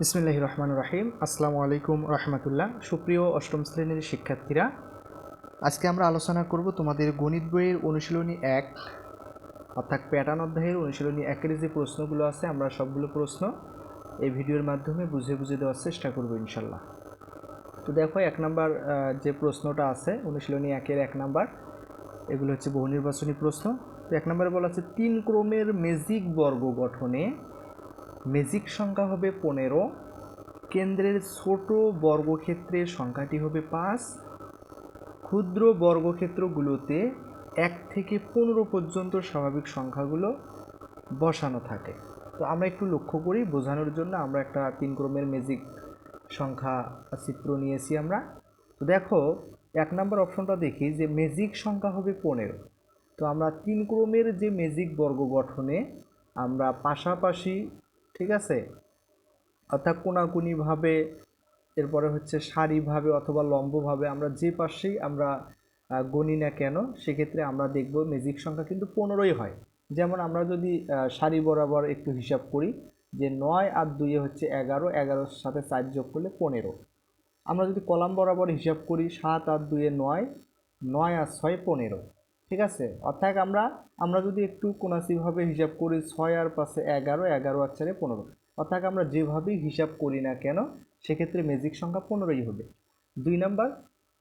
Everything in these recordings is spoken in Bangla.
বিসমিল্লাহ রহমান রাহিম। আসসালামু আলাইকুম রহমতুল্লাহ। সুপ্রিয় অষ্টম শ্রেণির শিক্ষার্থীরা, আজকে আমরা আলোচনা করব তোমাদের গণিত বইয়ের অনুশীলনী এক, অর্থাৎ প্যাটার্ন অধ্যায়ের অনুশীলনী একের যে প্রশ্নগুলো আছে, আমরা সবগুলো প্রশ্ন এই ভিডিওর মাধ্যমে বুঝে বুঝে দেওয়ার চেষ্টা করব ইনশাল্লাহ। তো দেখো, এক নাম্বার যে প্রশ্নটা আছে, অনুশীলনী একের এক নাম্বার, এগুলো হচ্ছে বহু নির্বাচনী প্রশ্ন। তো এক নাম্বারে বলা আছে, তিন ক্রমের মেজিক বর্গ গঠনে মেজিক সংখ্যা হবে পনেরো, কেন্দ্রের ছোট বর্গক্ষেত্রের সংখ্যাটি হবে পাঁচ, ক্ষুদ্র বর্গক্ষেত্রগুলোতে এক থেকে পনেরো পর্যন্ত স্বাভাবিক সংখ্যাগুলো বসানো থাকে। তো আমরা একটু লক্ষ্য করি, বোঝানোর জন্য আমরা একটা তিন ক্রমের মেজিক সংখ্যা চিত্র নিয়েছি আমরা। তো দেখো, এক নম্বর অপশনটা দেখি যে মেজিক সংখ্যা হবে পনেরো। তো আমরা তিন ক্রমের যে মেজিক বর্গ গঠনে আমরা পাশাপাশি ঠিক আছে? অর্থাৎ কোনাকুনিভাবে, এরপরে হচ্ছে সারিভাবে অথবা লম্বভাবে আমরা যে পাশেই আমরা গণি না কেন, সেক্ষেত্রে আমরা দেখব মেজিক সংখ্যা কিন্তু পনেরোই হয়। যেমন আমরা যদি সারি বরাবর একটু হিসাব করি যে নয় আর দুইয়ে হচ্ছে এগারো, এগারোর সাথে চার যোগ করলে পনেরো। আমরা যদি কলাম বরাবর হিসাব করি সাত আর দুইয়ে নয় নয় আর ছয় পনেরো। ঠিক আছে? অর্থাৎ আমরা আমরা যদি একটু কোনাসিভাবে হিসাব করি ছয় আর পাশে এগারো এগারো আর চারে পনেরো। অর্থাৎ আমরা যেভাবেই হিসাব করি না কেন, সেক্ষেত্রে মেজিক সংখ্যা পনেরোই হবে। দুই নাম্বার,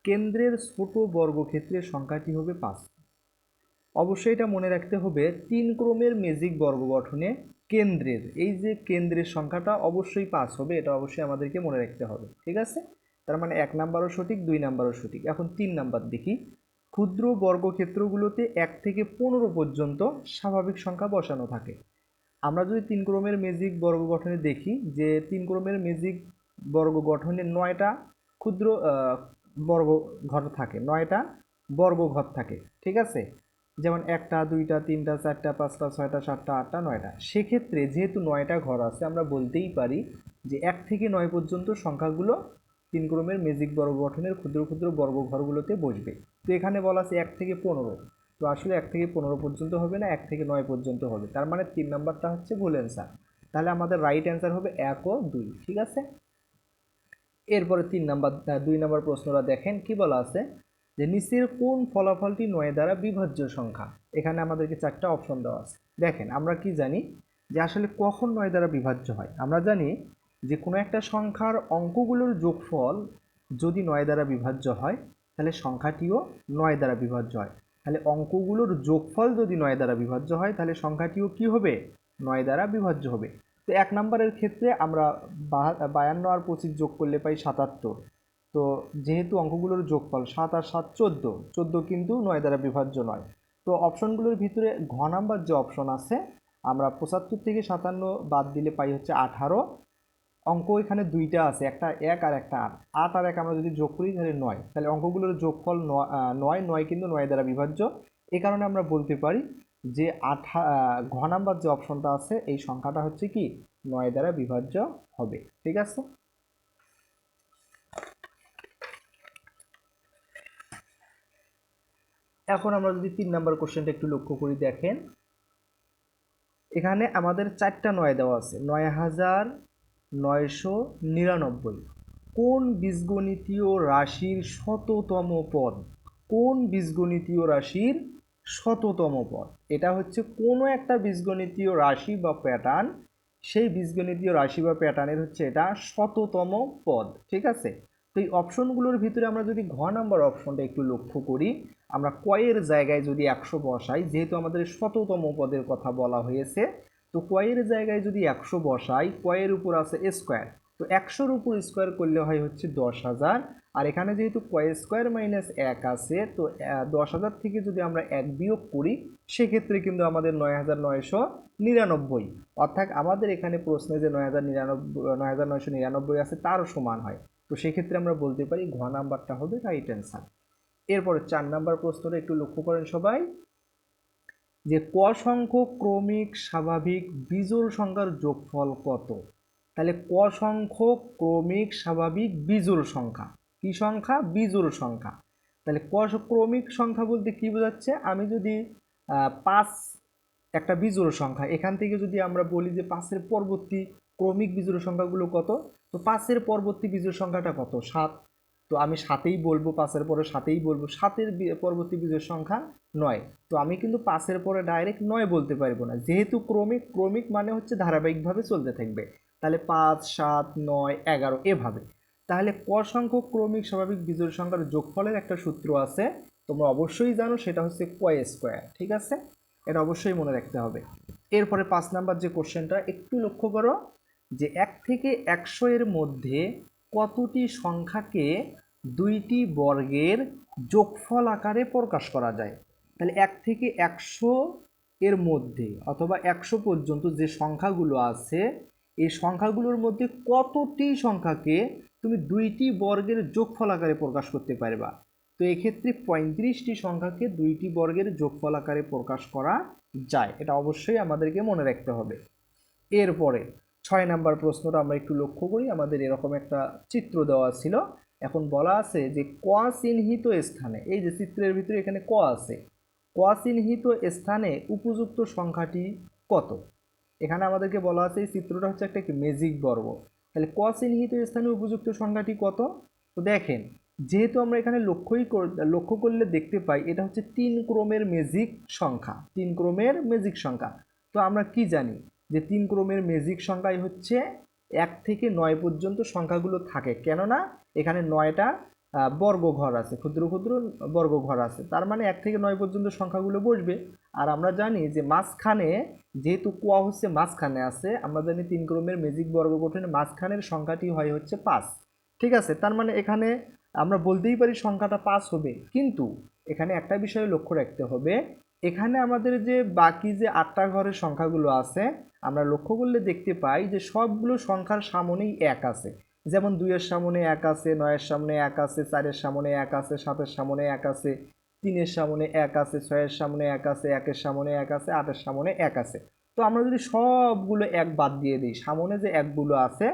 কেন্দ্রের ছোট বর্গক্ষেত্রের সংখ্যাটি হবে? পাঁচ। অবশ্যই এটা মনে রাখতে হবে, তিন ক্রমের মেজিক বর্গ গঠনে কেন্দ্রের, এই যে কেন্দ্রের সংখ্যাটা অবশ্যই পাঁচ হবে, এটা অবশ্যই আমাদেরকে মনে রাখতে হবে। ঠিক আছে? তার মানে এক নাম্বারও সঠিক, দুই নাম্বারও সঠিক। এখন তিন নাম্বার দেখি। ক্ষুদ্র বর্গক্ষেত্রগুলোতে এক থেকে পনেরো পর্যন্ত স্বাভাবিক সংখ্যা বসানো থাকে। আমরা যদি তিন ক্রমের মেজিক বর্গ গঠনে দেখি যে তিন ক্রমের মেজিক বর্গ গঠনে নয়টা ক্ষুদ্র বর্গ ঘর থাকে, নয়টা বর্গ ঘর থাকে, ঠিক আছে? যেমন একটা, দুইটা, তিনটা, চারটা, পাঁচটা, ছয়টা, সাতটা, আটটা, নয়টা। সেক্ষেত্রে যেহেতু নয়টা ঘর আছে, আমরা বলতেই পারি যে এক থেকে নয় পর্যন্ত সংখ্যাগুলো তিন ক্রমের মেজিক বর্গ গঠনের ক্ষুদ্র ক্ষুদ্র বর্গ ঘরগুলোতে বসবে। তো এখানে বলা আছে এক থেকে পনেরো। তো আসলে এক থেকে পনেরো পর্যন্ত হবে না, এক থেকে নয় পর্যন্ত হবে। তার মানে তিন নম্বরটা হচ্ছে ভুল অ্যান্সার তাহলে আমাদের রাইট অ্যান্সার হবে এক ও দুই, ঠিক আছে? এরপরে তিন নাম্বার দুই নাম্বার প্রশ্নটা দেখেন, কি বলা আছে? যে নিচের কোন ফলাফলটি নয় দ্বারা বিভাজ্য সংখ্যা? এখানে আমাদেরকে চারটা অপশন দেওয়া আছে। দেখেন, আমরা কি জানি? যে আসলে কখন নয় দ্বারা বিভাজ্য হয়? আমরা জানি যে কোনো একটা সংখ্যার অঙ্কগুলোর যোগফল যদি নয় দ্বারা বিভাজ্য হয়, তাহলে সংখ্যাটিও নয় দ্বারা বিভাজ্য হয়। তাহলে অঙ্কগুলোর যোগফল যদি নয় দ্বারা বিভাজ্য হয়, তাহলে সংখ্যাটিও কি হবে? নয় দ্বারা বিভাজ্য হবে। তো এক নম্বরের ক্ষেত্রে আমরা বায়ান্ন আর পঁচিশ যোগ করলে পাই সাতাত্তর। তো যেহেতু অঙ্কগুলোর যোগফল সাত আর সাত চোদ্দ চোদ্দ কিন্তু নয় দ্বারা বিভাজ্য নয়। তো অপশনগুলোর ভিতরে ঘ নাম্বার যে অপশন আছে, আমরা পঁচাত্তর থেকে সাতান্ন বাদ দিলে পাই হচ্ছে আঠারো। অঙ্ক এখানে দুইটা আছে, একটা এক আর একটা আট। আট আর এক আমরা যদি যোগ করি, তাহলে নয়। তাহলে অঙ্কগুলোর যোগফল নয় নয় কিন্তু নয় দ্বারা বিভাজ্য। এ কারণে আমরা বলতে পারি যে আঠা ঘ নাম্বার যে অপশনটা আছে, এই সংখ্যাটা হচ্ছে কি? নয় দ্বারা বিভাজ্য হবে। ঠিক আছে? এখন আমরা যদি তিন নাম্বার কোশ্চেনটা একটু লক্ষ্য করি, দেখেন। এখানে আমাদের চারটা নয় দেওয়া আছে। নয় হাজার নয়শো নিরানব্বই। কোন বীজগণিতীয় রাশির শততম পদ? কোন বীজগণিতীয় রাশির শততম পদ? এটা হচ্ছে কোনো একটা বীজগণিতীয় রাশি বা প্যাটার্ন সেই বীজগণিতীয় রাশি বা প্যাটার্নের হচ্ছে এটা শততম পদ, ঠিক আছে? তো এই অপশনগুলোর ভিতরে আমরা যদি ঘ নাম্বার অপশনটা একটু লক্ষ্য করি, আমরা কয়ের জায়গায় যদি একশো বসাই, যেহেতু আমাদের শততম পদের কথা বলা হয়েছে তো কয়ের জায়গায় যদি একশো বসাই কয়ের উপর আছে স্কোয়ার তো একশোর উপর স্কোয়ার করলে হয় হচ্ছে দশ হাজার। আর এখানে যেহেতু কয় স্কোয়ার মাইনাস এক আছে, তো দশ হাজার থেকে যদি আমরা এক বিয়োগ করি, সেক্ষেত্রে কিন্তু আমাদের নয় হাজার নয়শো নিরানব্বই। অর্থাৎ আমাদের এখানে প্রশ্নে যে নয় হাজার নিরানব্বই, নয় হাজার নয়শো নিরানব্বই আছে, তারও সমান হয়। তো সেক্ষেত্রে আমরা বলতে পারি ঘ নাম্বারটা হবে রাইট অ্যান্সার এরপরে চার নাম্বার প্রশ্নটা একটু লক্ষ্য করেন সবাই। যে ক সংখ্যক ক্রমিক স্বাভাবিক বিজোড় সংখ্যার যোগফল কত? তাহলে ক সংখ্যক ক্রমিক স্বাভাবিক বিজোড় সংখ্যা। কি সংখ্যা? বিজোড় সংখ্যা। তাহলে ক ক্রমিক সংখ্যা বলতে কি বোঝাচ্ছে? আমি যদি পাঁচ একটা বিজোড় সংখ্যা, এখান থেকে যদি আমরা বলি যে পাঁচের পরবর্তী ক্রমিক বিজোড় সংখ্যাগুলো কত? তো পাঁচের পরবর্তী বিজোড় সংখ্যাটা কত? সাত। তো আমি সাতেই বলব, পাঁচের পরে সাতেই বলব। সাতের পরবর্তী বিজোড় সংখ্যা নয়। তো আমি কিন্তু পাঁচের পরে ডাইরেক্ট নয় বলতে পারব না। যেহেতু ক্রমিক ক্রমিক মানে হচ্ছে ধারাবাহিকভাবে চলতে থাকবে। তাহলে পাঁচ, সাত, নয়, এগারো এভাবে। তাহলে ক সংখ্যক ক্রমিক স্বাভাবিক বিজোড় সংখ্যার যোগফলের একটা সূত্র আছে। তোমরা অবশ্যই জানো, সেটা হচ্ছে কয় স্কোয়ার, ঠিক আছে? এটা অবশ্যই মনে রাখতে হবে। এরপরে পাঁচ নাম্বার যে কোশ্চেনটা একটু লক্ষ্য করো যে এক থেকে একশো এর মধ্যে কতটি সংখ্যাকে দুইটি বর্গের যোগফল আকারে প্রকাশ করা যায়? তাহলে এক থেকে একশো এর মধ্যে অথবা একশো পর্যন্ত যে সংখ্যাগুলো আছে, এই সংখ্যাগুলোর মধ্যে কতটি সংখ্যাকে তুমি দুইটি বর্গের যোগফল আকারে প্রকাশ করতে পারবা? তো এক্ষেত্রে পঁয়ত্রিশটি সংখ্যাকে দুইটি বর্গের যোগফল আকারে প্রকাশ করা যায়। এটা অবশ্যই আমাদেরকে মনে রাখতে হবে। এরপরে ছয় নাম্বার প্রশ্নটা আমরা একটু লক্ষ্য করি। আমাদের এরকম একটা চিত্র দেওয়া ছিল। এখন বলা আছে যে ক চিহ্নিত স্থানে, এই যে চিত্রের ভিতরে এখানে ক আছে ক চিহ্নিত স্থানে উপযুক্ত সংখ্যাটি কত? এখানে আমাদেরকে বলা আছে, এই চিত্রটা হচ্ছে একটা ম্যাজিক বর্গ। তাহলে ক চিহ্নিত স্থানে উপযুক্ত সংখ্যাটি কত? তো দেখেন, যেহেতু আমরা এখানে লক্ষ্যই লক্ষ্য করলে দেখতে পাই, এটা হচ্ছে তিন ক্রমের ম্যাজিক সংখ্যা, তিন ক্রমের ম্যাজিক সংখ্যা। তো আমরা কি জানি? যে তিন ক্রমের ম্যাজিক সংখ্যাই হচ্ছে এক থেকে নয় পর্যন্ত সংখ্যাগুলো থাকে। কেননা এখানে নয়টা বর্গঘর আছে, ক্ষুদ্র ক্ষুদ্র বর্গঘর আছে। তার মানে এক থেকে নয় পর্যন্ত সংখ্যাগুলো বসবে। আর আমরা জানি যে মাঝখানে যেহেতু কোয়া হচ্ছে মাঝখানে আছে, আমরা জানি তিন ক্রমের ম্যাজিক বর্গ গঠনে মাঝখানের সংখ্যাটি হয় হচ্ছে পাঁচ। ঠিক আছে? তার মানে এখানে আমরা বলতেই পারি সংখ্যাটা পাঁচ হবে। কিন্তু এখানে একটা বিষয়ে লক্ষ্য রাখতে হবে। এখানে আমাদের যে বাকি যে আটটা ঘরের সংখ্যাগুলো আছে, আমরা লক্ষ্য করলে দেখতে পাই যে সবগুলো সংখ্যার সামনেই এক আছে। যেমন দুইয়ের সামনে এক আছে, নয়ের সামনে এক আছে, চারের সামনে এক আছে, সাতের সামনে এক আছে, তিনের সামনে এক আছে, ছয়ের সামনে এক আছে, একের সামনে এক আছে, আটের সামনে এক আছে। তো আমরা যদি সবগুলো এক বাদ দিয়ে দিই, সামনে যে একগুলো আছে,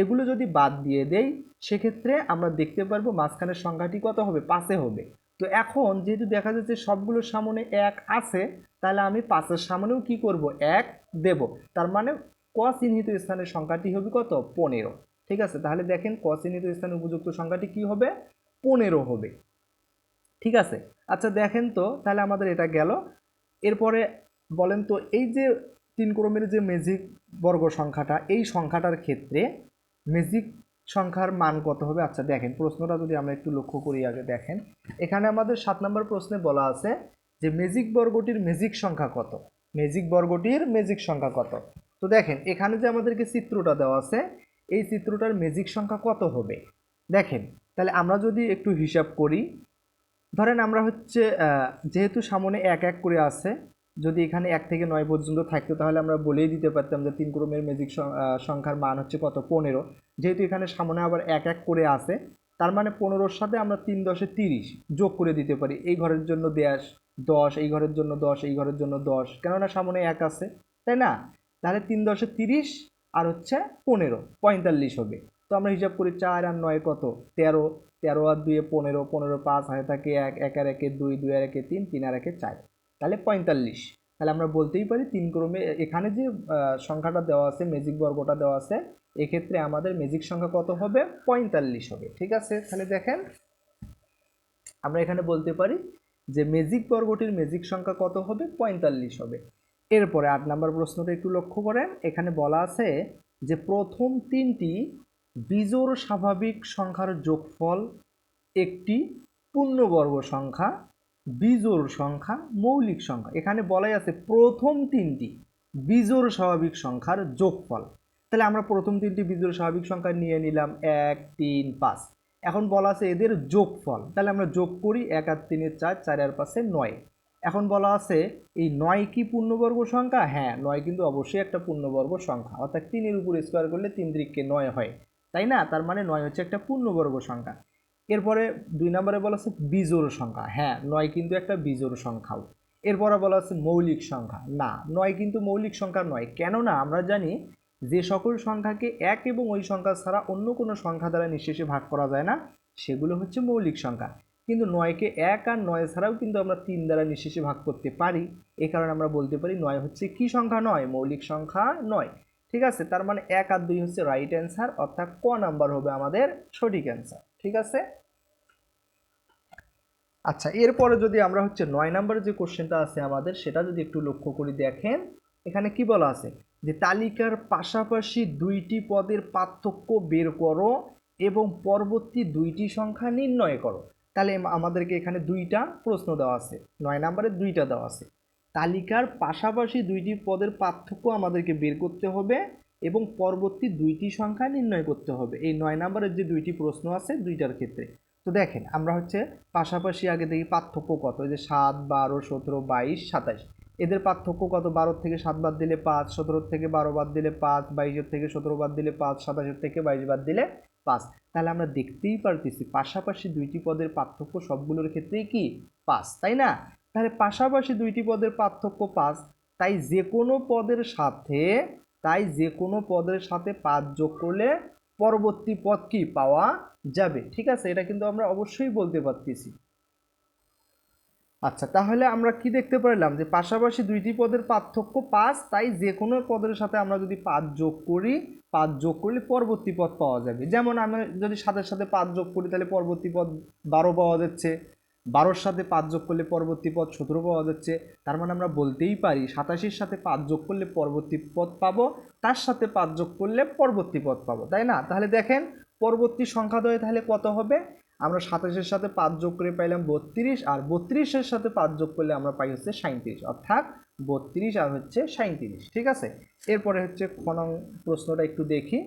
এগুলো যদি বাদ দিয়ে দেই, সেক্ষেত্রে আমরা দেখতে পারব মাঝখানের সংখ্যাটি কত হবে? পাঁচে হবে। তো এখন যেহেতু দেখা যাচ্ছে সবগুলোর সামনে এক আছে, তাহলে আমি পাঁচের সামনেও কি করব? এক দেব। তার মানে ক চিহ্নিত স্থানের সংখ্যাটি হবে কত? পনেরো। ঠিক আছে? তাহলে দেখেন ক চিহ্নিত স্থানের উপযুক্ত সংখ্যাটি কি হবে? পনেরো হবে। ঠিক আছে? আচ্ছা দেখেন তো, তাহলে আমাদের এটা গেল। এরপরে বলেন তো, এই যে তিন ক্রমের যে মেজিক বর্গ সংখ্যাটা, এই সংখ্যাটার ক্ষেত্রে মেজিক সংখ্যার মান কত হবে? আচ্ছা দেখেন, প্রশ্নটা যদি আমরা একটু লক্ষ্য করি আগে, দেখেন। এখানে আমাদের সাত নম্বর প্রশ্নে বলা আছে যে মেজিক বর্গটির মেজিক সংখ্যা কত? মেজিক বর্গটির মেজিক সংখ্যা কত? তো দেখেন, এখানে যে আমাদেরকে চিত্রটা দেওয়া আছে, এই চিত্রটার মেজিক সংখ্যা কত হবে? দেখেন, তাহলে আমরা যদি একটু হিসাব করি, ধরেন আমরা হচ্ছে যেহেতু সামনে এক এক করে আছে, যদি এখানে এক থেকে নয় পর্যন্ত থাকতো, তাহলে আমরা বলেই দিতে পারতাম যে তিন ক্রমের ম্যাজিক সংখ্যার মান হচ্ছে কত? পনেরো। যেহেতু এখানে সামনে আবার এক এক করে আছে, তার মানে পনেরোর সাথে আমরা তিন দশে তিরিশ যোগ করে দিতে পারি। এই ঘরের জন্য দেশ দশ, এই ঘরের জন্য দশ, এই ঘরের জন্য দশ, কেননা সামনে এক আছে, তাই না? তাহলে তিন দশে তিরিশ আর হচ্ছে পনেরো, পঁয়তাল্লিশ হবে। তো আমরা হিসাব করি চার আর নয় কত? তেরো তেরো আর দুয়ে পনেরো পনেরো পাঁচ হয়ে থাকে এক এক আর একে দুই দুই আর একে তিন তিন আর একে চার। তাহলে পঁয়তাল্লিশ। তাহলে আমরা বলতেই পারি তিন ক্রমে এখানে যে সংখ্যাটা দেওয়া আছে ম্যাজিক বর্গটা দেওয়া আছে এক্ষেত্রে আমাদের ম্যাজিক সংখ্যা কত হবে? পঁয়তাল্লিশ হবে। ঠিক আছে? তাহলে দেখেন, আমরা এখানে বলতে পারি যে ম্যাজিক বর্গটির ম্যাজিক সংখ্যা কত হবে? পঁয়তাল্লিশ হবে। এরপরে আট নাম্বার প্রশ্নটা একটু লক্ষ্য করেন। এখানে বলা আছে যে প্রথম তিনটি বিজোড় স্বাভাবিক সংখ্যার যোগফল একটি পূর্ণবর্গ সংখ্যা, বিজোড় সংখ্যা, মৌলিক সংখ্যা। এখানে বলাই আছে প্রথম তিনটি বিজোড় স্বাভাবিক সংখ্যার যোগফল। তাহলে আমরা প্রথম তিনটি বিজোড় স্বাভাবিক সংখ্যা নিয়ে নিলাম এক, তিন, পাঁচ। এখন বলা আছে এদের যোগফল। তাহলে আমরা যোগ করি এক আর তিনের চার চার আর পাশে নয়। এখন বলা আছে এই নয় কি পূর্ণবর্গ সংখ্যা? হ্যাঁ নয় কিন্তু অবশ্যই একটা পূর্ণবর্গ সংখ্যা। অর্থাৎ তিনের উপর স্কোয়ার করলে তিন দিককে নয় হয়। তাই না? তার মানে নয় হচ্ছে একটা পূর্ণবর্গ সংখ্যা। এরপরে দুই নম্বরে বলা আছে বিজোড় সংখ্যা। হ্যাঁ নয় কিন্তু একটা বিজোড় সংখ্যাও। এরপরে বলা আছে মৌলিক সংখ্যা। না, নয় কিন্তু মৌলিক সংখ্যা নয়। কেননা আমরা জানি যে সকল সংখ্যাকে এক এবং ওই সংখ্যা ছাড়া অন্য কোনো সংখ্যা দ্বারা নিঃশেষে ভাগ করা যায় না, সেগুলো হচ্ছে মৌলিক সংখ্যা। কিন্তু নয়কে এক আর নয় ছাড়াও কিন্তু আমরা তিন দ্বারা নিঃশেষে ভাগ করতে পারি। এ কারণে আমরা বলতে পারি নয় হচ্ছে কি সংখ্যা নয়, মৌলিক সংখ্যা নয়। ঠিক আছে? তার মানে এক আর দুই হচ্ছে রাইট অ্যান্সার অর্থাৎ ক নাম্বার হবে আমাদের সঠিক অ্যান্সার ঠিক আছে? আচ্ছা এরপরে যদি আমরা হচ্ছে নয় নাম্বারের যে কোশ্চেনটা আছে আমাদের, সেটা যদি একটু লক্ষ্য করি দেখেন, এখানে কি বলা আছে? যে তালিকার পাশাপাশি দুইটি পদের পার্থক্য বের করো এবং পরবর্তী দুইটি সংখ্যা নির্ণয় করো। তাহলে আমাদেরকে এখানে দুইটা প্রশ্ন দেওয়া আছে। নয় নাম্বারে দুইটা দেওয়া আছে। তালিকার পাশাপাশি দুইটি পদের পার্থক্য আমাদেরকে বের করতে হবে এবং পরবর্তী দুইটি সংখ্যা নির্ণয় করতে হবে। এই নয় নাম্বারের যে দুইটি প্রশ্ন আছে দুইটার ক্ষেত্রে। তো দেখেন, আমরা হচ্ছে পাশাপাশি আগে দেখি পার্থক্য কত? এই যে সাত, বারো, সতেরো, বাইশ সাতাশ এদের পার্থক্য কত? বারো থেকে সাত বাদ দিলে পাঁচ, সতেরো থেকে বারো বাদ দিলে পাঁচ বাইশের থেকে সতেরো বাদ দিলে পাঁচ সাতাশের থেকে বাইশ বাদ দিলে পাঁচ। তাহলে আমরা দেখতেই পারতেছি পাশাপাশি দুইটি পদের পার্থক্য সবগুলোর ক্ষেত্রেই কি? পাঁচ, তাই না? তাহলে পাশাপাশি দুইটি পদের পার্থক্য পাঁচ, তাই যে কোনো পদের সাথে, তাই যে কোনো পদের সাথে পাঁচ যোগ করলে পরবর্তী পদ কি? পাওয়া যাবে। ঠিক আছে? এটা কিন্তু আমরা অবশ্যই বলতে পারতেছি। আচ্ছা তাহলে আমরা কি দেখতে পারলাম যে পাশাপাশি দুইটি পদের পার্থক্য পাঁচ, তাই যে কোনো পদের সাথে আমরা যদি পাঁচ যোগ করি, পাঁচ যোগ করলে পরবর্তী পদ পাওয়া যাবে। যেমন আমরা যদি সাতের সাথে পাঁচ যোগ করি, তাহলে পরবর্তী পদ বারো পাওয়া যাচ্ছে। বারোর সাথে পাঁচ যোগ করলে পরবর্তী পদ সতেরো পাওয়া যাচ্ছে। তার মানে আমরা বলতেই পারি, সাতাশির সাথে পাঁচ যোগ করলে পরবর্তী পদ পাবো, তার সাথে পাঁচ যোগ করলে পরবর্তী পদ পাবো, তাই না? তাহলে দেখেন, পরবর্তী সংখ্যাদ্বয় তাহলে কত হবে? আমরা সাতাশের সাথে পাঁচ যোগ করে পাইলাম বত্রিশ, আর বত্রিশের সাথে পাঁচ যোগ করলে আমরা পাই হচ্ছে সাঁত্রিশ অর্থাৎ বত্রিশ আর হচ্ছে সাঁত্রিশ ঠিক আছে? এরপরে হচ্ছে খনং প্রশ্নটা একটু দেখি।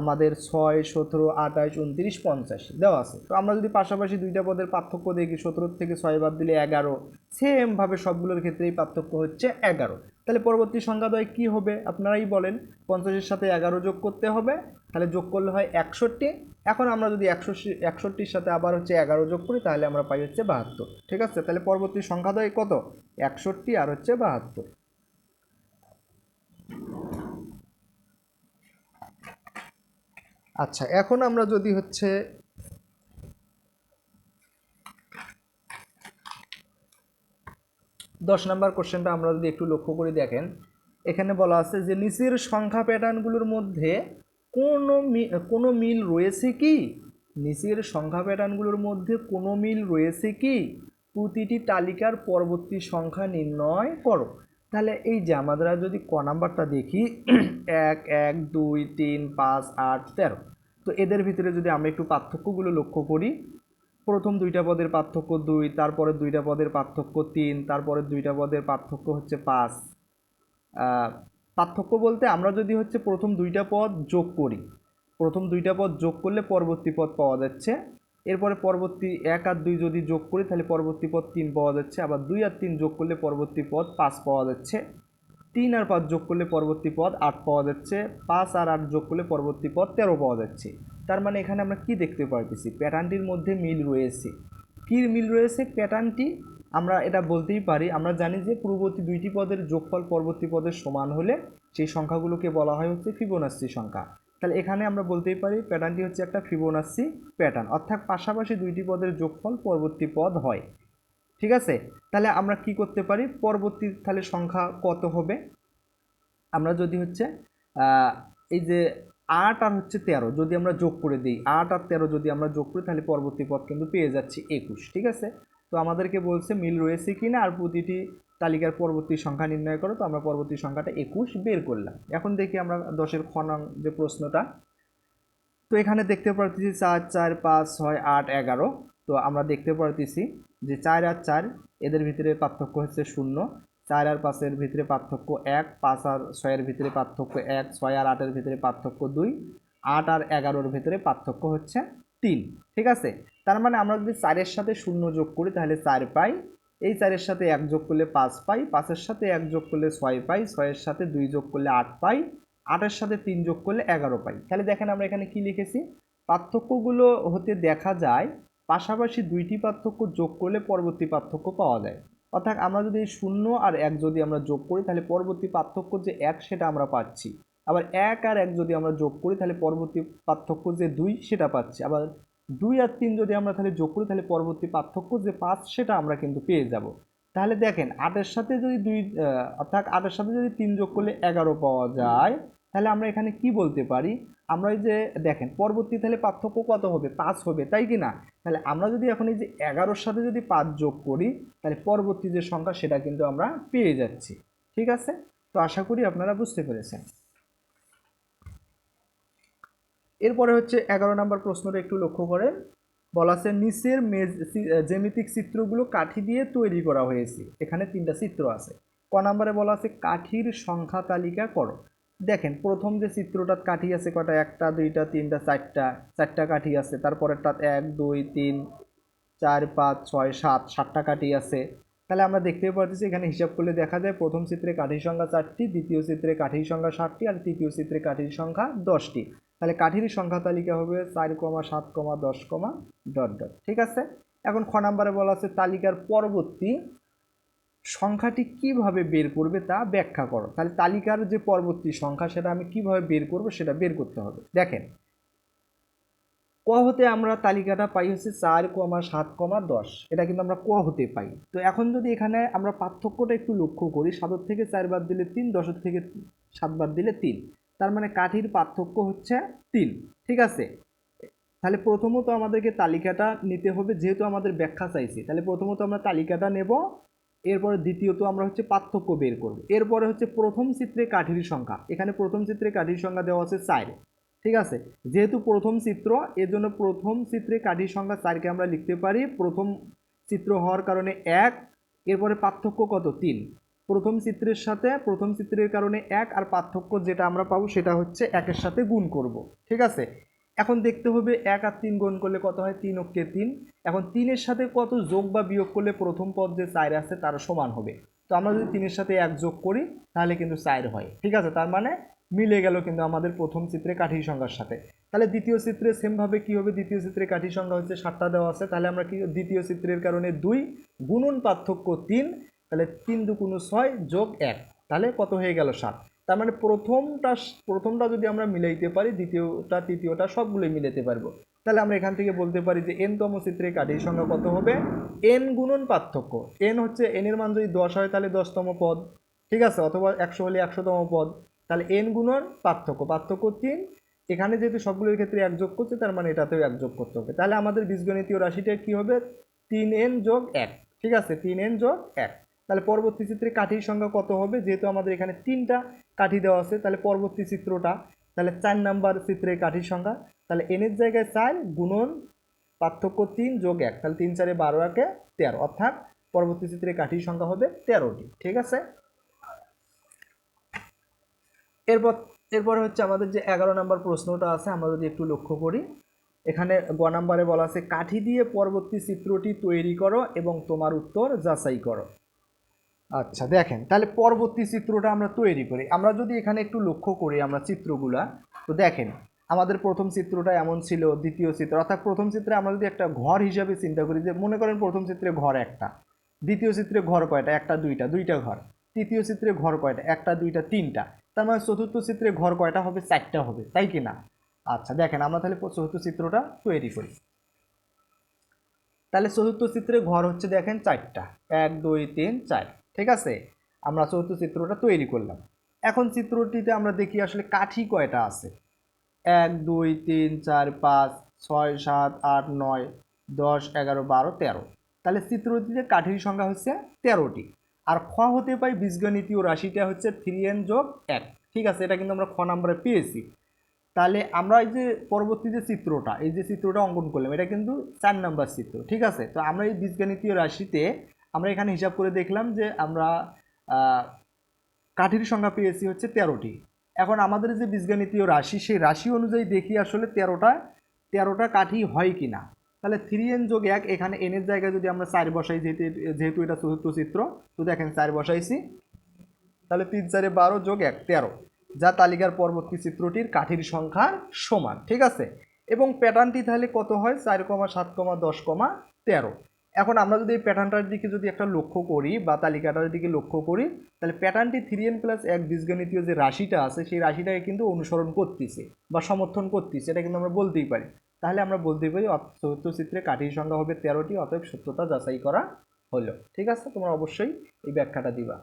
আমাদের ছয়, সতেরো, আঠাশ, উনত্রিশ, পঞ্চাশ দেওয়া আছে। তো আমরা যদি পাশাপাশি দুইটা পদের পার্থক্য দেখি, সতেরো থেকে ছয় বাদ দিলে এগারো সেমভাবে সবগুলোর ক্ষেত্রেই পার্থক্য হচ্ছে এগারো। তাহলে পরবর্তী সংখ্যাদ্বয় কী হবে? আপনারাই বলেন। পঞ্চাশের সাথে এগারো যোগ করতে হবে, তাহলে যোগ করলে হয় একষট্টি। এখন আমরা যদি একশো একষট্টির সাথে আবার হচ্ছে এগারো যোগ করি, তাহলে আমরা পাই হচ্ছে বাহাত্তর। ঠিক আছে? তাহলে পরবর্তী সংখ্যাদয় কত? একষট্টি আর হচ্ছে বাহাত্তর। আচ্ছা এখন আমরা যদি হচ্ছে দশ নম্বর কোশ্চেনটা আমরা যদি একটু লক্ষ্য করে দেখেন, এখানে বলা আছে যে নিচের সংখ্যা প্যাটার্নগুলোর মধ্যে কোনো কোনো মিল রয়েছে কি? নিচের সংখ্যা প্যাটার্নগুলোর মধ্যে কোনো মিল রয়েছে কি? প্রতিটি তালিকার পরবর্তী সংখ্যা নির্ণয় করো। তাহলে এই যে আমরা যদি ক নাম্বারটা দেখি, এক এক, দুই, তিন, পাঁচ, আট, তেরো। তো এদের ভিতরে যদি আমরা একটু পার্থক্যগুলো লক্ষ্য করি, প্রথম দুইটা পদের পার্থক্য দুই, তারপরে দুইটা পদের পার্থক্য তিন, তারপরে দুইটা পদের পার্থক্য হচ্ছে পাঁচ। পার্থক্য বলতে আমরা যদি হচ্ছে প্রথম দুইটা পদ যোগ করি, প্রথম দুইটা পদ যোগ করলে পরবর্তী পদ পাওয়া যাচ্ছে এরপরে পরবর্তী এক আর দুই যদি যোগ করি, তাহলে পরবর্তী পদ তিন পাওয়া যাচ্ছে। আবার দুই আর তিন যোগ করলে পরবর্তী পদ পাঁচ পাওয়া যাচ্ছে। তিন আর পাঁচ যোগ করলে পরবর্তী পদ আট পাওয়া যাচ্ছে। পাঁচ আর আট যোগ করলে পরবর্তী পদ তেরো পাওয়া যাচ্ছে। তার মানে এখানে আমরা কি দেখতে পারতেছি প্যাটার্নটির মধ্যে মিল রয়েছে। কী মিল রয়েছে? প্যাটার্নটি আমরা এটা বলতেই পারি। আমরা জানি যে পূর্ববর্তী দুইটি পদের যোগফল পরবর্তী পদের সমান হলে সেই সংখ্যাগুলোকে বলা হয় হচ্ছে ফিবোনাচ্ছি সংখ্যা। তাহলে এখানে আমরা বলতেই পারি প্যাটার্নটি হচ্ছে একটা ফিবোনাচ্ছি প্যাটার্ন অর্থাৎ পাশাপাশি দুইটি পদের যোগফল পরবর্তী পদ হয়। ঠিক আছে? তাহলে আমরা কি করতে পারি? পরবর্তী তাহলে সংখ্যা কত হবে? আমরা যদি হচ্ছে এই যে আট আর হচ্ছে তেরো, যদি আমরা যোগ করে দিই, আট আর তেরো যদি আমরা যোগ করি, তাহলে পরবর্তী পদ কিন্তু পেয়ে যাচ্ছি একুশ। ঠিক আছে? তো আমাদেরকে বলছে মিল রয়েছে কি না আর প্রতিটি তালিকার পরবর্তী সংখ্যা নির্ণয় করো, তো আমরা পরবর্তী সংখ্যাটা একুশ বের করলাম। এখন দেখি আমরা দশের খনং যে প্রশ্নটা, তো এখানে দেখতে পারতেছি চার চার, পাঁচ, ছয়, আট, এগারো। তো আমরা দেখতে পারতেছি যে চার আর চার এদের ভিতরে পার্থক্য হচ্ছে শূন্য, চার আর পাঁচের ভিতরে পার্থক্য এক, পাঁচ আর ছয়ের ভিতরে পার্থক্য এক, ছয় আর আটের ভিতরে পার্থক্য দুই, আট আর এগারোর ভিতরে পার্থক্য হচ্ছে তিন। ঠিক আছে? তার মানে আমরা যদি চারের সাথে শূন্য যোগ করি, তাহলে চার পাই এই চারের সাথে এক যোগ করলে পাঁচ পাই, পাঁচের সাথে এক যোগ করলে ছয় পাই, ছয়ের সাথে দুই যোগ করলে আট পাই, আটের সাথে তিন যোগ করলে এগারো পাই। তাহলে দেখেন আমরা এখানে কি লিখেছি? পার্থক্যগুলো হতে দেখা যায়, পাশাপাশি দুইটি পার্থক্য যোগ করলে পরবর্তী পার্থক্য পাওয়া যায়। অর্থাৎ আমরা যদি শূন্য আর এক যদি আমরা যোগ করি, তাহলে পরবর্তী পার্থক্য যে এক সেটা আমরা পাচ্ছি। আবার এক আর এক যদি আমরা যোগ করি, তাহলে পরবর্তী পার্থক্য যে দুই সেটা পাচ্ছি। আবার দুই আর তিন যদি আমরা তাহলে যোগ করি, তাহলে পরবর্তী পার্থক্য যে পাঁচ, সেটা আমরা কিন্তু পেয়ে যাব। তাহলে দেখেন, আটের সাথে যদি দুই অর্থাৎ আটের সাথে যদি তিন যোগ করলে এগারো পাওয়া যায়, তাহলে আমরা এখানে কি বলতে পারি? আমরা এই যে, দেখেন, পরবর্তী তাহলে পার্থক্য কত হবে? পাঁচ হবে, তাই কি না? তাহলে আমরা যদি এখন এই যে এগারোর সাথে যদি পাঁচ যোগ করি, তাহলে পরবর্তী যে সংখ্যা, সেটা কিন্তু আমরা পেয়ে যাচ্ছি। ঠিক আছে? তো আশা করি আপনারা বুঝতে পেরেছেন। এরপরে হচ্ছে এগারো নম্বর প্রশ্নটা একটু লক্ষ্য করেন। বলা আছে নিচের জ্যামিতিক চিত্রগুলো কাঠি দিয়ে তৈরি করা হয়েছে। এখানে তিনটা চিত্র আছে। ক নম্বরে বলা আছে, কাঠির সংখ্যা তালিকা করো। দেখেন, প্রথম যে চিত্রটা কাঠি আছে কটা একটা, দুইটা, তিনটা, চারটা। চারটা কাঠি আছে। তারপরেরটা এক, দুই, তিন, চার, পাঁচ, ছয়, সাত, সাতটা কাঠি আছে। তাহলে আমরা দেখতে পাচ্ছি এখানে হিসাব করলে দেখা যায়, প্রথম চিত্রে কাঠির সংখ্যা চারটি, দ্বিতীয় চিত্রে কাঠির সংখ্যা সাতটি, আর তৃতীয় চিত্রে কাঠির সংখ্যা দশটি। তাহলে কাঠির সংখ্যা তালিকা হবে চার কমা, সাত কমা, দশ কমা, ডট ডট। ঠিক আছে? এখন খ নাম্বারে বলা আছে তালিকার পরবর্তী সংখ্যাটি কীভাবে বের করবে তা ব্যাখ্যা করো। তাহলে তালিকার যে পরবর্তী সংখ্যা, সেটা আমি কীভাবে বের করব সেটা বের করতে হবে। দেখেন, ক হতে আমরা তালিকাটা পাই হচ্ছে চার কমা, সাত কমা, দশ। এটা কিন্তু আমরা ক হতে পাই। তো এখন যদি এখানে আমরা পার্থক্যটা একটু লক্ষ্য করি, সাতের থেকে চার বাদ দিলে তিন, দশের থেকে সাত বাদ দিলে তিন। তার মানে কাঠির পার্থক্য হচ্ছে তিন। ঠিক আছে? তাহলে প্রথমত আমাদেরকে তালিকাটা নিতে হবে যেহেতু আমাদের ব্যাখ্যা চাইছি। তাহলে প্রথমত আমরা তালিকাটা নেব, এরপরে দ্বিতীয়ত আমরা হচ্ছে পার্থক্য বের করব। এরপরে হচ্ছে প্রথম চিত্রে কাঠির সংখ্যা। এখানে প্রথম চিত্রে কাঠির সংখ্যা দেওয়া আছে চার। ঠিক আছে? যেহেতু প্রথম চিত্র এর জন্য প্রথম চিত্রে কাঠির সংখ্যা চারকে আমরা লিখতে পারি। প্রথম চিত্র হওয়ার কারণে এক, এরপরে পার্থক্য কত? তিন। প্রথম চিত্রের সাথে, প্রথম চিত্রের কারণে এক আর পার্থক্য যেটা আমরা পাবো সেটা হচ্ছে একের সাথে গুণ করব, ঠিক আছে? এখন দেখতে হবে এক আর তিন গুণ করলে কত হয়? তিন অক্ষে তিন। এখন তিনের সাথে কত যোগ বা বিয়োগ করলে প্রথম পদ যে চার আছে তার সমান হবে। তো আমরা যদি তিনের সাথে এক যোগ করি, তাহলে কিন্তু চার হয়, ঠিক আছে? তার মানে মিলে গেল কিন্তু আমাদের প্রথম চিত্রে কাঠির সংখ্যার সাথে। তাহলে দ্বিতীয় চিত্রে সেমভাবে কি হবে? দ্বিতীয় চিত্রে কাঠির সংখ্যা হচ্ছে সাতটা দেওয়া আছে। তাহলে আমরা কি, দ্বিতীয় চিত্রের কারণে দুই, গুণন পার্থক্য তিন তাহলে তিন দুগুণ ছয় যোগ এক, তাহলে কত হয়ে গেল সাত। তার মানে প্রথমটা প্রথমটা যদি আমরা মিলাইতে পারি, দ্বিতীয়টা, তৃতীয়টা সবগুলোই মিলাতে পারব। তাহলে আমরা এখান থেকে বলতে পারি যে এনতম চিত্রে কাঠির সংখ্যা কত হবে? এন গুণন পার্থক্য। এন হচ্ছে এনের মান যদি দশ হয়, তাহলে দশতম পদ। ঠিক আছে? অথবা একশো হলে একশোতম পদ। তাহলে এন গুণন পার্থক্য। পার্থক্য তিন। এখানে যেহেতু সবগুলোর ক্ষেত্রে এক যোগ করছে, তার মানে এটাতেও এক যোগ করতে হবে। তাহলে আমাদের বীজগণিতীয় রাশিটা কি হবে? তিন এন যোগ এক। ঠিক আছে? তিন এন যোগ এক। তাহলে পরবর্তী চিত্রে কাঠির সংখ্যা কত হবে? যেহেতু আমাদের এখানে তিনটা কাঠি দেওয়া আছে, তাহলে পরবর্তী চিত্রটা, তাহলে চার নাম্বার চিত্রে কাঠির সংখ্যা, তাহলে এনের জায়গায় চার গুণন পার্থক্য তিন যোগ এক, তাহলে তিন চারে বারো একে তেরো, অর্থাৎ পরবর্তী চিত্রে কাঠির সংখ্যা হবে তেরোটি, ঠিক আছে? এরপর, এরপরে হচ্ছে আমাদের যে এগারো নম্বর প্রশ্নটা আছে, আমরা যদি একটু লক্ষ্য করি, এখানে গ নাম্বারে বলা আছে, কাঠি দিয়ে পরবর্তী চিত্রটি তৈরি করো এবং তোমার উত্তর যাচাই করো। আচ্ছা দেখেন, তাহলে পরবর্তী চিত্রটা আমরা তৈরি করি। আমরা যদি এখানে একটু লক্ষ্য করি আমরা চিত্রগুলা, তো দেখেন, আমাদের প্রথম চিত্রটা এমন ছিল, দ্বিতীয় চিত্র, অর্থাৎ প্রথম চিত্রে আমরা যদি একটা ঘর হিসাবে চিন্তা করি যে, মনে করেন প্রথম চিত্রে ঘর একটা, দ্বিতীয় চিত্রে ঘর কয়টা? একটা, দুইটা দুইটা ঘর, তৃতীয় চিত্রে ঘর কয়টা? একটা, দুইটা, তিনটা, তার মানে চতুর্থ চিত্রে ঘর কয়টা হবে? চারটা হবে, তাই কি না? আচ্ছা দেখেন, আমরা তাহলে চতুর্থ চিত্রটা তৈরি করি। তাহলে চতুর্থ চিত্রে ঘর হচ্ছে, দেখেন, চারটা, এক, দুই, তিন, চার ঠিক আছে? আমরা চতুর্থ চিত্রটা তৈরি করলাম। এখন চিত্রটিতে আমরা দেখি আসলে কাঠি কয়টা আছে? এক, দুই, তিন, চার, পাঁচ, ছয়, সাত, আট, নয়, দশ, এগারো, বারো, তেরো। তাহলে চিত্রটিতে কাঠির সংখ্যা হচ্ছে তেরোটি। আর খ হতে পাই বীজগণিতীয় রাশিটা হচ্ছে থ্রি এন যোগ এক। ঠিক আছে, এটা কিন্তু আমরা খ নাম্বারে পেয়েছি। তাহলে আমরা এই যে পরবর্তী যে চিত্রটা, এই যে চিত্রটা অঙ্কন করলাম, এটা কিন্তু চার নাম্বার চিত্র। ঠিক আছে? তো আমরা এই বীজগণিতীয় রাশিতে আমরা এখানে হিসাব করে দেখলাম যে আমরা কাঠির সংখ্যা পেয়েছি হচ্ছে তেরোটি। এখন আমাদের যে বীজগণিতীয় রাশি, সেই রাশি অনুযায়ী দেখি আসলে তেরোটা তেরোটা কাঠি হয় কি না তাহলে থ্রি এন যোগ এক, এখানে এনের জায়গায় যদি আমরা চার বসাই, যেহেতু যেহেতু এটা চতুর্থ চিত্র, তো দেখেন চার বসাইছি। তাহলে তিন চারে বারো যোগ এক, তেরো। যা তালিকার পরবর্তী চিত্রটির কাঠির সংখ্যার সমান, ঠিক আছে? এবং প্যাটার্নটি তাহলে কত হয়? চার কমা সাত কমা দশ কমা তেরো। এখন আমরা যদি এই প্যাটার্নটার দিকে যদি একটা লক্ষ্য করি বা তালিকাটার দিকে লক্ষ্য করি, তাহলে প্যাটার্নটি থ্রি এন প্লাস এক বীজগণিতীয় যে রাশিটা আছে, সেই রাশিটাকে কিন্তু অনুসরণ করতেছে বা সমর্থন করতেছে, এটা কিন্তু আমরা বলতেই পারি। তাহলে আমরা বলতেই পারি চিত্রে কাঠির সংখ্যা হবে তেরোটি, অতএব সত্যতা যাচাই করা হলো। ঠিক আছে? তোমরা অবশ্যই এই ব্যাখ্যাটা দিবা।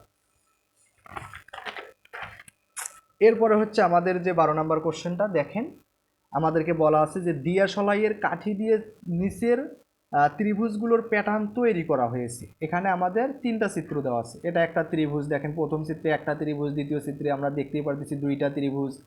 এরপরে হচ্ছে আমাদের যে বারো নম্বর কোশ্চেনটা দেখেন, আমাদেরকে বলা আছে যে, দিয়াশলাইয়ের কাঠি দিয়ে নিচের ত্রিভুজগুলোর প্যাটার্ন তৈরি করা হয়েছে। এখানে আমাদের তিনটা চিত্র দেওয়া আছে। এটা একটা ত্রিভুজ, দেখেন প্রথম চিত্রে একটা ত্রিভুজ, দ্বিতীয় চিত্রে আমরা দেখতেই পারতেছি দুইটা ত্রিভুজ।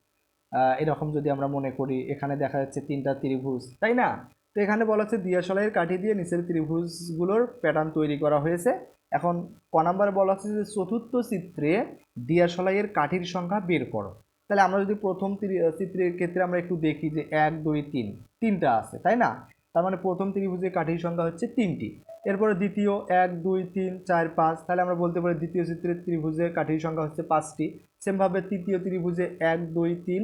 এরকম যদি আমরা মনে করি, এখানে দেখা যাচ্ছে তিনটা ত্রিভুজ, তাই না? তো এখানে বলা হচ্ছে দিয়াশলাইয়ের কাঠি দিয়ে নিচের ত্রিভুজগুলোর প্যাটার্ন তৈরি করা হয়েছে। এখন ক নাম্বার বলা হচ্ছে যে চতুর্থ চিত্রে দিয়াশলাইয়ের কাঠির সংখ্যা বের করো। তাহলে আমরা যদি প্রথম ত্রি- চিত্রের ক্ষেত্রে আমরা একটু দেখি যে এক, দুই, তিন, তিনটা আছে, তাই না? তার মানে প্রথম ত্রিভুজের কাঠির সংখ্যা হচ্ছে তিনটি। এরপরে দ্বিতীয়, এক, দুই, তিন, চার, পাঁচ, তাহলে আমরা বলতে পারি দ্বিতীয় চিত্রের ত্রিভুজের কাঠির সংখ্যা হচ্ছে পাঁচটি। সেমভাবে তৃতীয় ত্রিভুজে এক, দুই, তিন,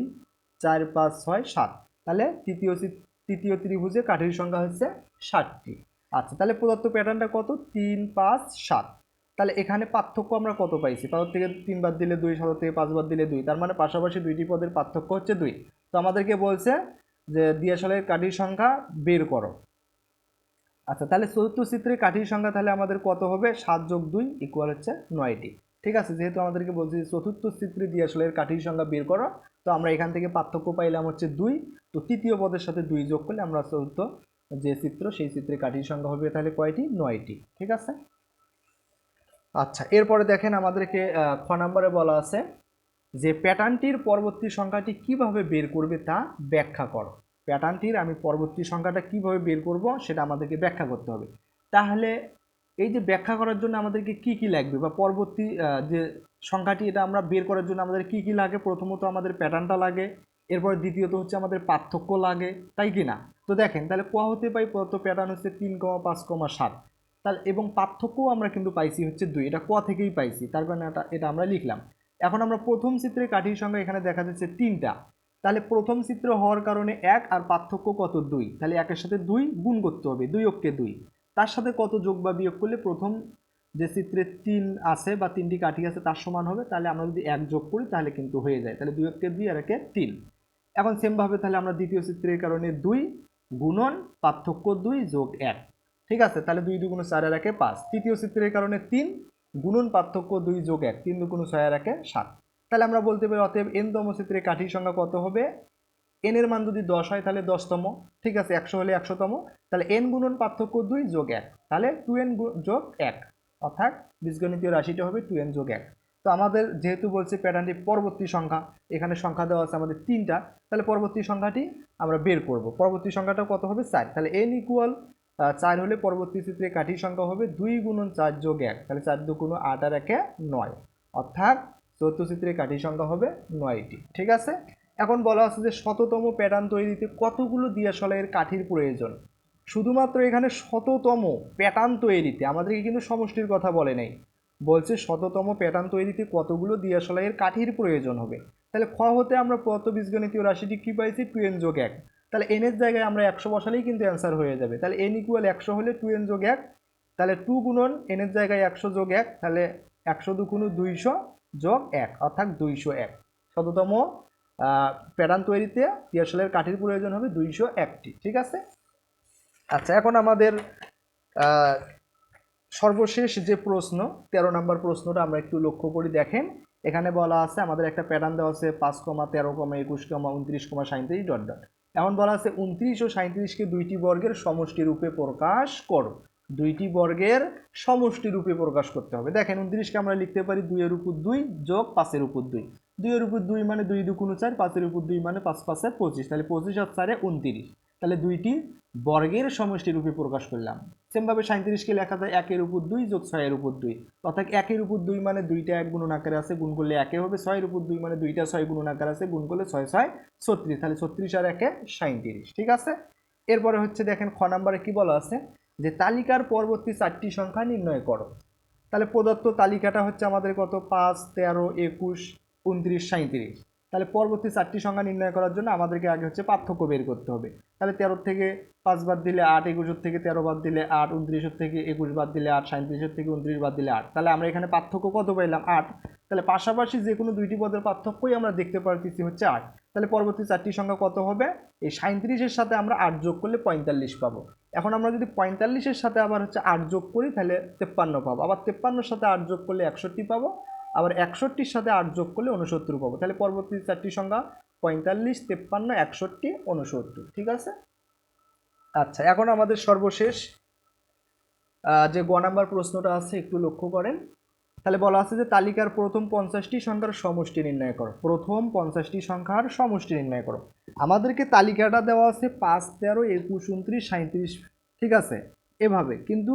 চার, পাঁচ, ছয়, সাত। তাহলে তৃতীয় তৃতীয় ত্রিভুজে কাঠির সংখ্যা হচ্ছে ষাটটি। আচ্ছা তাহলে প্রদত্ত প্যাটার্নটা কত? তিন, পাঁচ, সাত। তাহলে এখানে পার্থক্য আমরা কত পাইছি? পাঁচ থেকে তিন বার দিলে দুই, সাত থেকে পাঁচ বার দিলে দুই। তার মানে পাশাপাশি দুইটি পদের পার্থক্য হচ্ছে দুই। তো আমাদেরকে বলছে যে দিয়াশলের কাঠির সংখ্যা বের করো। আচ্ছা তাহলে চতুর্থ চিত্রে কাঠির সংখ্যা তাহলে আমাদের কত হবে? সাত যোগ দুই ইকুয়াল হচ্ছে নয়টি ঠিক আছে, যেহেতু আমাদেরকে বলছি যে চতুর্থ চিত্রে দিয়াশলের কাঠির সংখ্যা বের করো, তো আমরা এখান থেকে পার্থক্য পাইলাম হচ্ছে দুই। তো তৃতীয় পদের সাথে দুই যোগ করলে আমরা চতুর্থ যে চিত্র, সেই চিত্রে কাঠির সংখ্যা হবে তাহলে কয়টি নয়টি ঠিক আছে? আচ্ছা এরপরে দেখেন আমাদেরকে খ নম্বরে বলা আছে যে প্যাটার্নটির পরবর্তী সংখ্যাটি কীভাবে বের করবে তা ব্যাখ্যা করো। প্যাটার্নটির আমি পরবর্তী সংখ্যাটা কীভাবে বের করব সেটা আমাদেরকে ব্যাখ্যা করতে হবে। তাহলে এই যে ব্যাখ্যা করার জন্য আমাদেরকে কি কি লাগবে বা পরবর্তী যে সংখ্যাটি এটা আমরা বের করার জন্য আমাদের কি কি লাগে, প্রথমত আমাদের প্যাটার্নটা লাগে, এরপরে দ্বিতীয়ত হচ্ছে আমাদের পার্থক্য লাগে, তাই কি না? তো দেখেন, তাহলে ক হতে পাই প্রদত্ত প্যাটার্ন হচ্ছে তিন কমা পাঁচ কমা সাত। তাহলে এবং পার্থক্যও আমরা কিন্তু পাইছি হচ্ছে দুই, এটা ক থেকেই পাইছি, তার কারণে এটা এটা আমরা লিখলাম। এখন আমরা প্রথম চিত্রে কাঠির সংখ্যা এখানে দেখা যাচ্ছে তিনটা। তাহলে প্রথম চিত্র হওয়ার কারণে এক আর পার্থক্য কত? দুই। তাহলে একের সাথে দুই গুণ করতে হবে, দুই অক্ষে দুই। তার সাথে কত যোগ বা বিয়োগ করলে প্রথম যে চিত্রে তিন আছে বা তিনটি কাঠি আছে তার সমান হবে? তাহলে আমরা যদি এক যোগ করি তাহলে কিন্তু হয়ে যায়। তাহলে দুই অক্ষে দুই আর একে তিন। এখন সেমভাবে তাহলে আমরা দ্বিতীয় চিত্রের কারণে দুই গুণন পার্থক্য দুই যোগ এক। ঠিক আছে? তাহলে দুই দুগুণ চার আর একে পাঁচ। তৃতীয় চিত্রের কারণে তিন গুণন পার্থক্য দুই যোগ এক, তিন দুগুণ ছয় আর একে সাত। তাহলে আমরা বলতে পারি অতএব এন তম চিত্রে কাঠির সংখ্যা কত হবে? এন এর মান যদি দশ হয়, তাহলে দশতম। ঠিক আছে, একশো হলে একশোতম। তাহলে এন গুণন পার্থক্য দুই যোগ এক, তাহলে টু এন যোগ এক। অর্থাৎ বীজগণিতীয় রাশিটা হবে টু এন যোগ এক। তো আমাদের যেহেতু বলছে প্যাটার্নটি পরবর্তী সংখ্যা, এখানে সংখ্যা দেওয়া আছে আমাদের তিনটা, তাহলে পরবর্তী সংখ্যাটি আমরা বের করব। পরবর্তী সংখ্যাটা কত হবে? চার। তাহলে এন ইকুয়াল চার হলে পরবর্তী চিত্রে কাঠির সংখ্যা হবে দুই গুণন চার যোগ এক। তাহলে চার দু গুণ আট আর একে নয়। অর্থাৎ চতুর্থ চিত্রে কাঠির সংখ্যা হবে নয়টি। ঠিক আছে? এখন বলা আছে যে শততম প্যাটার্ন তৈরিতে কতগুলো দিয়াশলাইয়ের কাঠির প্রয়োজন? শুধুমাত্র এখানে শততম প্যাটার্ন তৈরিতে, আমাদেরকে কিন্তু সমষ্টির কথা বলে নেই। বলছে শততম প্যাটার্ন তৈরিতে কতগুলো দিয়াশলাইয়ের কাঠির প্রয়োজন হবে? তাহলে খ হতে আমরা প্রত বীজগণিতীয় রাশিটি কী পাইছি? টু এন যোগ এক। তাহলে এন এর জায়গায় আমরা একশো বসালেই কিন্তু অ্যান্সার হয়ে যাবে। তাহলে এন ইকুয়াল একশো হলে টু এন যোগ এক, তাহলে টু গুণন এন এর জায়গায় একশো যোগ এক, তাহলে একশো দুগুণ দুইশো যোগ এক, অর্থাৎ দুইশো এক। শততম প্যাটার্ন তৈরিতে তিয়াশলের কাঠির প্রয়োজন হবে দুইশো একটি, ঠিক আছে? আচ্ছা এখন আমাদের সর্বশেষ যে প্রশ্ন, তেরো নম্বর প্রশ্নটা আমরা একটু লক্ষ্য করি, দেখেন। এখানে বলা আছে, আমাদের একটা প্যাটার্ন দেওয়া আছে পাঁচ কমা তেরো কমা একুশ কমা উনত্রিশ কমা সাঁত্রিশ ডট ডট। এমন বলা আছে, উনত্রিশ ও সাঁত্রিশকে দুইটি বর্গের সমষ্টি রূপে প্রকাশ করো। দুইটি বর্গের সমষ্টি রূপে প্রকাশ করতে হবে। দেখেন, উনত্রিশকে আমরা লিখতে পারি দুইয়ের উপর দুই যোগ পাঁচের উপর দুই। দুইয়ের উপর দুই মানে দুই দুকুনো চার, পাঁচের উপর দুই মানে পাঁচ পাঁচে পঁচিশ। তাহলে পঁচিশ আর চারে উনত্রিশ। তাহলে দুইটি বর্গের সমষ্টি রূপে প্রকাশ করলাম। সেমভাবে সাঁত্রিশকে লেখা যায় একের উপর দুই যোগ ছয়ের উপর দুই। অর্থাৎ একের উপর দুই মানে দুইটা এক গুণন আকারে আছে, গুণ করলে একে হবে, ছয়ের উপর দুই মানে দুইটা ছয় গুণন আকারে আছে, গুণ করলে ছয় ছয় ছত্রিশ। তাহলে ছত্রিশ আর একে সাঁত্রিশ ঠিক আছে? এরপরে হচ্ছে দেখেন খ নাম্বারে কি বলা আছে? যে তালিকার পরবর্তী চারটি সংখ্যা নির্ণয় করো। তাহলে প্রদত্ত তালিকাটা হচ্ছে আমাদের কত? পাঁচ, তেরো, একুশ, উনত্রিশ সাঁত্রিশ তাহলে পরবর্তী চারটি সংখ্যা নির্ণয় করার জন্য আমাদেরকে আগে হচ্ছে পার্থক্য বের করতে হবে। তাহলে তেরোর থেকে পাঁচ বাদ দিলে আট, একুশের থেকে তেরো বাদ দিলে আট, উনত্রিশের থেকে একুশ বাদ দিলে আট সাঁত্রিশের থেকে উনত্রিশ বাদ দিলে আট। তাহলে আমরা এখানে পার্থক্য কত পাইলাম? আট। তাহলে পাশাপাশি যে কোনো দুইটি পদের পার্থক্যই আমরা দেখতে পারতেছি হচ্ছে আট। তাহলে পরবর্তী চারটি সংখ্যা কত হবে? এই সাঁত্রিশের সাথে আমরা আট যোগ করলে পঁয়তাল্লিশ পাবো। এখন আমরা যদি পঁয়তাল্লিশের সাথে আবার হচ্ছে আট যোগ করি, তাহলে তেপ্পান্ন পাবো। আবার তেপ্পান্নর সাথে আট যোগ করলে একষট্টি পাবো। আবার একষট্টির সাথে আট যোগ করলে উনসত্তর পাবো। তাহলে পরবর্তী চারটি সংখ্যা পঁয়তাল্লিশ, তেপ্পান্ন, একষট্টি উনসত্তর ঠিক আছে? আচ্ছা এখন আমাদের সর্বশেষ যে গ নাম্বার প্রশ্নটা আছে, একটু লক্ষ্য করেন। তাহলে বলা আছে যে তালিকার প্রথম পঞ্চাশটি সংখ্যার সমষ্টি নির্ণয় করো। প্রথম পঞ্চাশটি সংখ্যার সমষ্টি নির্ণয় করো। আমাদেরকে তালিকাটা দেওয়া আছে পাঁচ, তেরো, একুশ, উনত্রিশ সাঁত্রিশ ঠিক আছে? এভাবে। কিন্তু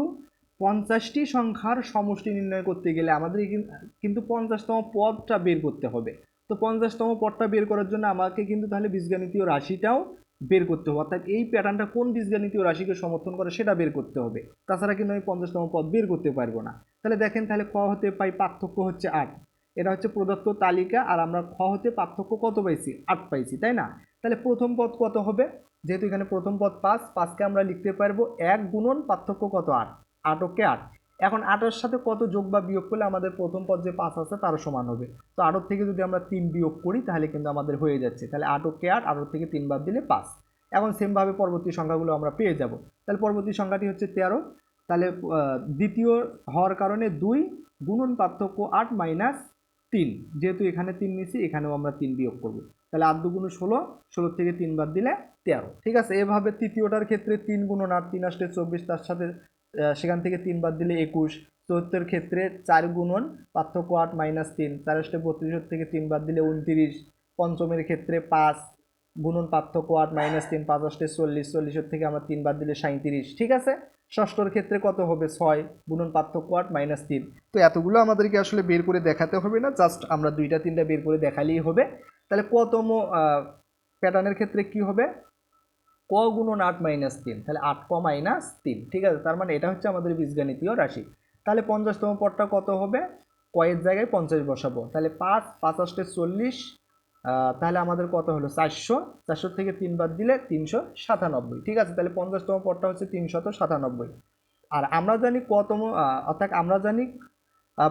পঞ্চাশটি সংখ্যার সমষ্টি নির্ণয় করতে গেলে আমাদের কিন- কিন্তু পঞ্চাশতম পদটা বের করতে হবে। তো পঞ্চাশতম পদটা বের করার জন্য আমাকে কিন্তু তাহলে বীজগণিতীয় রাশিটাও বের করতে হবে। অর্থাৎ এই প্যাটার্নটা কোন বীজগণিতীয় রাশিকে সমর্থন করে সেটা বের করতে হবে। তাছাড়া কিন্তু আমি পঞ্চাশতম পদ বের করতে পারব না। তাহলে দেখেন তাহলে ক হতে পাই, পার্থক্য হচ্ছে আট। এটা হচ্ছে প্রদত্ত তালিকা আর আমরা খ হতে পার্থক্য কত পাইছি? আট পাইছি, তাই না? তাহলে প্রথম পদ কত হবে? যেহেতু এখানে প্রথম পদ পাঁচ, পাঁচকে আমরা লিখতে পারব এক গুণন পার্থক্য কত? আট। আটকে আট। এখন আটের সাথে কত যোগ বা বিয়োগ করলে আমাদের প্রথম পদ যে পাঁচ আছে তারও সমান হবে। তো আটর থেকে যদি আমরা তিন বিয়োগ করি, তাহলে কিন্তু আমাদের হয়ে যাচ্ছে। তাহলে আটকে আট আটর থেকে তিন বাদ দিলে পাঁচ। এখন সেমভাবে পরবর্তী সংখ্যাগুলো আমরা পেয়ে যাব। তাহলে পরবর্তী সংখ্যাটি হচ্ছে তেরো। তাহলে দ্বিতীয় হওয়ার কারণে দুই গুণন পার্থক্য আট মাইনাস তিন। যেহেতু এখানে তিন নিছি, এখানেও আমরা তিন বিয়োগ করব। তাহলে আট দুগুণ ষোলো ষোলো থেকে তিন বাদ দিলে তেরো। ঠিক আছে, এভাবে তৃতীয়টার ক্ষেত্রে তিন গুণন আট, তিন আসলে চব্বিশ, তার সাথে সেখান থেকে তিন বাদ দিলে একুশ। চতুর্থের ক্ষেত্রে চার গুণন পার্থক্য আট মাইনাস তিন। চার বত্রিশের থেকে তিন বাদ দিলে উনতিরিশ। পঞ্চমের ক্ষেত্রে পাঁচ গুণন পার্থক্য আট মাইনাস তিন, পাঁচ আসলে চল্লিশ। চল্লিশের থেকে আমরা তিন বাদ দিলে সাঁত্রিশ ঠিক আছে? ষষ্ঠর ক্ষেত্রে কত হবে? ছয় গুণন পার্থক্য আট মাইনাস তিন। তো এতগুলো আমাদেরকে আসলে বের করে দেখাতে হবে না। জাস্ট আমরা দুইটা, তিনটা বের করে দেখালেই হবে। তাহলে কতম প্যাটার্নের ক্ষেত্রে কি হবে? ক গুণন আট মাইনাস তিন তাহলে আট ক মাইনাস তিন ঠিক আছে? তার মানে এটা হচ্ছে আমাদের বীজগণিতীয় রাশি। তাহলে পঞ্চাশতম পদটা কত হবে? কয়ের জায়গায় পঞ্চাশ বসাবো। তাহলে পাঁচ পাঁচ আসলে চল্লিশ তাহলে আমাদের কত হলো? চারশো। চারশো থেকে তিন বাদ দিলে তিনশো সাতানব্বই ঠিক আছে? তাহলে পঞ্চাশতম পদটা হচ্ছে তিনশত সাতানব্বই। আর আমরা জানি কতম অর্থাৎ আমরা জানি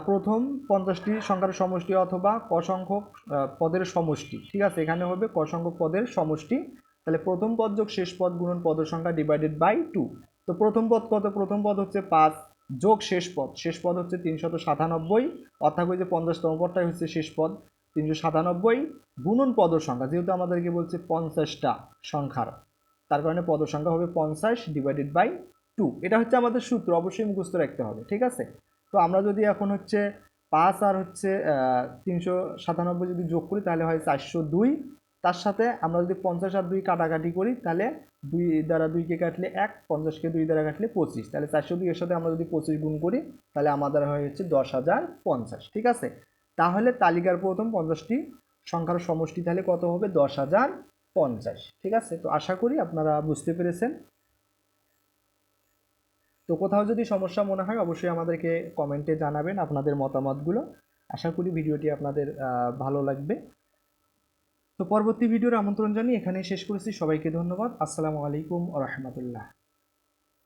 প্রথম পঞ্চাশটি সংখ্যার সমষ্টি অথবা ক সংখ্যক আহ, পদের সমষ্টি ঠিক আছে? এখানে হবে ক সংখ্যক পদের সমষ্টি তাহলে প্রথম পদ যোগ শেষ পদ গুণন পদের সংখ্যা ডিভাইডেড বাই টু তো প্রথম পদ কত? প্রথম পদ হচ্ছে পাঁচ যোগ শেষ পদ। শেষ পদ হচ্ছে তিনশত সাতানব্বই। অর্থাৎ ওই যে পঞ্চাশতম পদটাই হচ্ছে শেষ পদ তিনশো সাতানব্বই। গুণন পদর সংখ্যা, যেহেতু আমাদেরকে বলছে পঞ্চাশটা সংখ্যার, তার কারণে পদর সংখ্যা হবে পঞ্চাশ ডিভাইডেড বাই টু এটা হচ্ছে আমাদের সূত্র, অবশ্যই মুখস্থ রাখতে হবে, ঠিক আছে? তো আমরা যদি এখন হচ্ছে পাঁচ আর হচ্ছে তিনশো সাতানব্বই যদি যোগ করি, তাহলে হয় চারশো দুই। তার সাথে আমরা যদি পঞ্চাশ আর দুই কাটাকাটি করি, তাহলে দুই দ্বারা দুইকে কাটলে এক, পঞ্চাশকে দুই দ্বারা কাটলে পঁচিশ। তাহলে চারশো দুইয়ের সাথে আমরা যদি পঁচিশ গুণ করি, তাহলে আমাদের হয় হচ্ছে দশ হাজার পঞ্চাশ। ঠিক আছে? তাহলে তালিকার প্রথম পঞ্চাশটি সংখ্যার সমষ্টি তাহলে কত হবে? দশ হাজার পঞ্চাশ। ঠিক আছে? তো আশা করি আপনারা বুঝতে পেরেছেন। তো কোথাও যদি সমস্যা মনে হয়, অবশ্যই আমাদেরকে কমেন্টে জানাবেন আপনাদের মতামতগুলো। আশা করি ভিডিওটি আপনাদের ভালো লাগবে। তো পরবর্তী ভিডিওর আমন্ত্রণ জানিয়ে এখানে শেষ করেছি। সবাইকে ধন্যবাদ। আসসালামু আলাইকুম রহমতুল্লাহ।